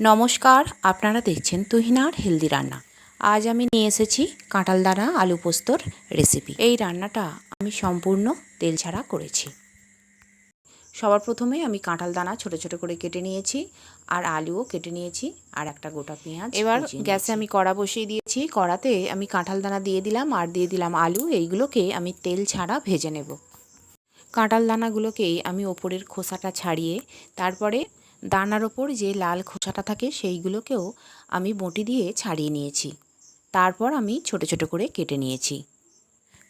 নমস্কার আপনারা দেখছেন তুহিনার হেলদি রান্না। আজ আমি নিয়ে এসেছি কাঁঠাল দানা আলু পোস্তর রেসিপি এই রান্নাটা আমি সম্পূর্ণ তেল ছাড়া করেছি। সবার প্রথমে আমি কাঁঠাল দানা ছোট ছোট করে কেটে নিয়েছি আর আলুও কেটে নিয়েছি আর একটা গোটা পেঁয়াজ এবার গ্যাসে আমি কড়া বসিয়ে দিয়েছি। কড়াতে আমি কাঁঠাল দানা দিয়ে দিলাম আর দিয়ে দিলাম আলু। এইগুলোকে আমি তেল ছাড়া ভেজে নেব। কাঁঠাল দানাগুলোকে আমি ওপরের খোসাটা ছাড়িয়ে তারপরে দানার ওপর যে লাল খোসাটা থাকে সেইগুলোকেও আমি বটি দিয়ে ছাড়িয়ে নিয়েছি। তারপর আমি ছোট ছোট করে কেটে নিয়েছি।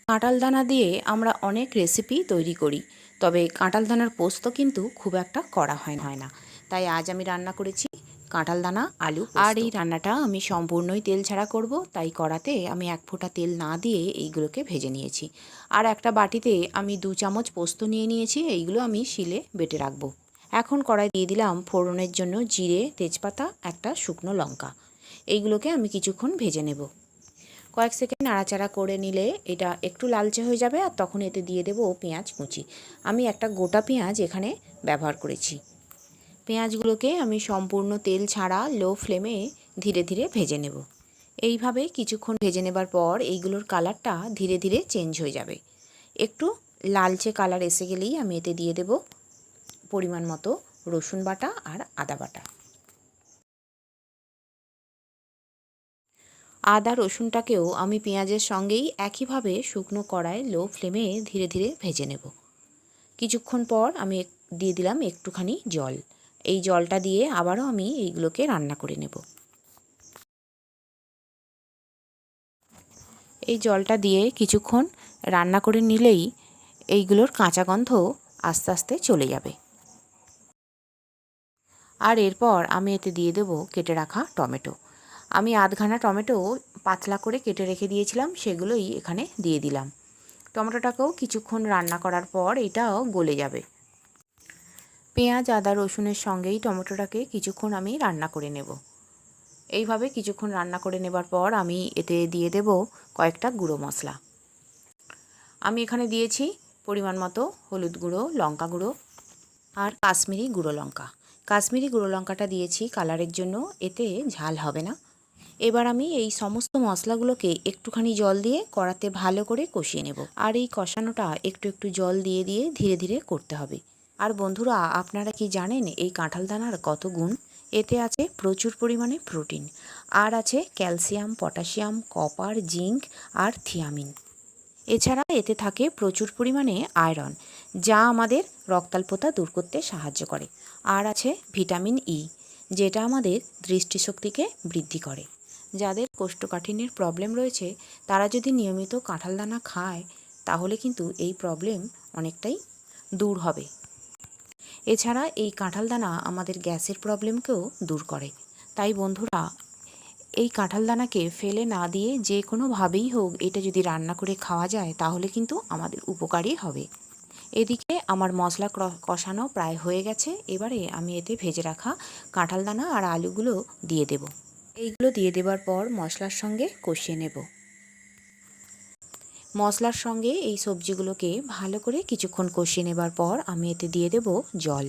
কাঁঠাল দানা দিয়ে আমরা অনেক রেসিপি তৈরি করি, তবে কাঁঠাল দানার পোস্ত কিন্তু খুব একটা করা হয় হয় না। তাই আজ আমি রান্না করেছি কাঁঠাল দানা, আলু আর এই রান্নাটা আমি সম্পূর্ণই তেল ছাড়া করব, তাই কড়াতে আমি এক ফোঁটা তেল না দিয়ে এইগুলোকে ভেজে নিয়েছি। আর একটা বাটিতে আমি দু চামচ পোস্ত নিয়ে নিয়েছি, এইগুলো আমি শিলে বেটে রাখব। এখন কড়াই দিয়ে দিলাম ফোড়নের জন্য জিরে, তেজপাতা, একটা শুকনো লঙ্কা। এইগুলোকে আমি কিছুক্ষণ ভেজে নেব। কয়েক সেকেন্ড নাড়াচাড়া করে নিলে এটা একটু লালচে হয়ে যাবে আর তখন এতে দিয়ে দেবো পেঁয়াজ কুচি। আমি একটা গোটা পেঁয়াজ এখানে ব্যবহার করেছি। পেঁয়াজগুলোকে আমি সম্পূর্ণ তেল ছাড়া লো ফ্লেমে ধীরে ধীরে ভেজে নেব। এইভাবে কিছুক্ষণ ভেজে নেবার পর এইগুলোর কালারটা ধীরে ধীরে চেঞ্জ হয়ে যাবে। একটু লালচে কালার এসে গেলেই আমি এতে দিয়ে দেব পরিমাণ মতো রসুন বাটা আর আদা বাটা। আদা রসুনটাকেও আমি পেঁয়াজের সঙ্গেই একইভাবে শুকনো কড়ায় লো ফ্লেমে ধীরে ধীরে ভেজে নেব। কিছুক্ষণ পর আমি দিয়ে দিলাম একটুখানি জল। এই জলটা দিয়ে আবারও আমি এইগুলোকে রান্না করে নেব। এই জলটা দিয়ে কিছুক্ষণ রান্না করে নিলেই এইগুলোর কাঁচা গন্ধ আস্তে আস্তে চলে যাবে। আর এরপর আমি এতে দিয়ে দেব কেটে রাখা টমেটো। আমি আধখানা টমেটো পাতলা করে কেটে রেখে দিয়েছিলাম, সেগুলোই এখানে দিয়ে দিলাম। টমেটোটাকেও কিছুক্ষণ রান্না করার পর এটাও গলে যাবে। পেঁয়াজ, আদা, রসুনের সঙ্গেই টমেটোটাকে কিছুক্ষণ আমি রান্না করে নেব। এইভাবে কিছুক্ষণ রান্না করে নেবার পর আমি এতে দিয়ে দেব কয়েকটা গুঁড়ো মশলা। আমি এখানে দিয়েছি পরিমাণ মতো হলুদ গুঁড়ো, লঙ্কা গুঁড়ো আর কাশ্মীরি গুঁড়ো লঙ্কা। কাশ্মীরি গুঁড়ো লঙ্কাটা দিয়েছি কালারের জন্য, এতে ঝাল হবে না। এবার আমি এই সমস্ত মশলাগুলোকে একটুখানি জল দিয়ে কড়াতে ভালো করে কষিয়ে নেব। আর এই কষানোটা একটু একটু জল দিয়ে দিয়ে ধীরে ধীরে করতে হবে। আর বন্ধুরা, আপনারা কি জানেন এই কাঁঠাল দানার কত গুণ? এতে আছে প্রচুর পরিমাণে প্রোটিন। আর আছে ক্যালসিয়াম, পটাশিয়াম, কপার, জিঙ্ক আর থিয়ামিন। এছাড়া এতে থাকে প্রচুর পরিমাণে আয়রন, যা আমাদের রক্তাল্পতা দূর করতে সাহায্য করে। আর আছে ভিটামিন ই যেটা আমাদের দৃষ্টিশক্তিকে বৃদ্ধি করে। যাদের কোষ্ঠকাঠিন্যের প্রবলেম রয়েছে, তারা যদি নিয়মিত কাঁঠাল দানা খায়, তাহলে কিন্তু এই প্রবলেম অনেকটাই দূর হবে। এছাড়া এই কাঁঠাল দানা আমাদের গ্যাসের প্রবলেমকেও দূর করে। তাই বন্ধুরা এই কাঁঠাল দানাকে ফেলে না দিয়ে যে কোনোভাবেই হোক এটা যদি রান্না করে খাওয়া যায়, তাহলে কিন্তু আমাদের উপকারই হবে। এদিকে আমার মশলা কষানো প্রায় হয়ে গেছে। এবারে আমি এতে ভেজে রাখা কাঁঠাল দানা আর আলুগুলো দিয়ে দেব। এইগুলো দিয়ে দেবার পর মশলার সঙ্গে কষিয়ে নেব। মশলার সঙ্গে এই সবজিগুলোকে ভালো করে কিছুক্ষণ কষিয়ে নেবার পর আমি এতে দিয়ে দেব জল।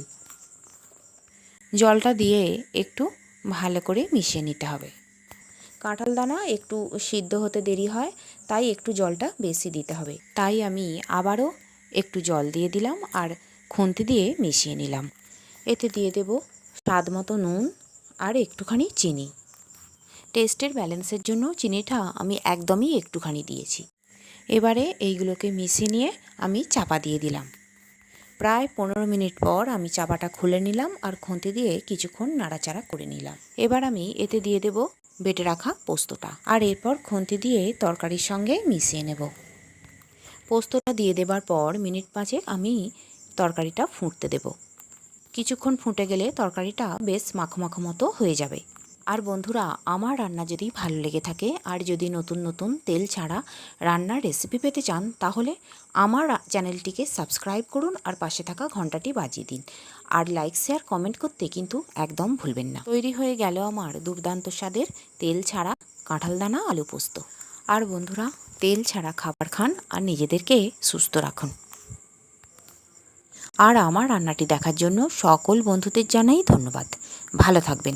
জলটা দিয়ে একটু ভালো করে মিশিয়ে নিতে হবে। কাঁঠাল দানা একটু সিদ্ধ হতে দেরি হয়, তাই একটু জলটা বেশি দিতে হবে। তাই আমি আবারও একটু জল দিয়ে দিলাম আর খুন্তি দিয়ে মিশিয়ে নিলাম। এতে দিয়ে দেব স্বাদ মতো নুন আর একটুখানি চিনি। টেস্টের ব্যালেন্সের জন্য চিনিটা আমি একদমই একটুখানি দিয়েছি। এবারে এইগুলোকে মিশিয়ে নিয়ে আমি চাপা দিয়ে দিলাম। প্রায় পনেরো মিনিট পর আমি চাপাটা খুলে নিলাম আর খুন্তি দিয়ে কিছুক্ষণ নাড়াচাড়া করে নিলাম। এবার আমি এতে দিয়ে দেব বেটে রাখা পোস্তটা। আর এরপর খুন্তি দিয়ে তরকারির সঙ্গে মিশিয়ে নেব। পোস্তটা দিয়ে দেবার পর মিনিট পাঁচেক আমি তরকারিটা ফুটতে দেব। কিছুক্ষণ ফুটে গেলে তরকারিটা বেশ মাখো মাখো মতো হয়ে যাবে। আর বন্ধুরা, আমার রান্না যদি ভালো লেগে থাকে আর যদি নতুন নতুন তেল ছাড়া রান্নার রেসিপি পেতে চান, তাহলে আমার চ্যানেলটিকে সাবস্ক্রাইব করুন আর পাশে থাকা ঘন্টাটি বাজিয়ে দিন। আর লাইক শেয়ার কমেন্ট করতে কিন্তু একদম ভুলবেন না। তৈরি হয়ে গেল আমার দুর্দান্ত স্বাদের তেল ছাড়া কাঁঠাল দানা আলু পোস্ত। আর বন্ধুরা, তেল ছাড়া খাবার খান আর নিজেদেরকে সুস্থ রাখুন। আর আমার রান্নাটি দেখার জন্য সকল বন্ধুদের জানাই ধন্যবাদ। ভালো থাকবেন।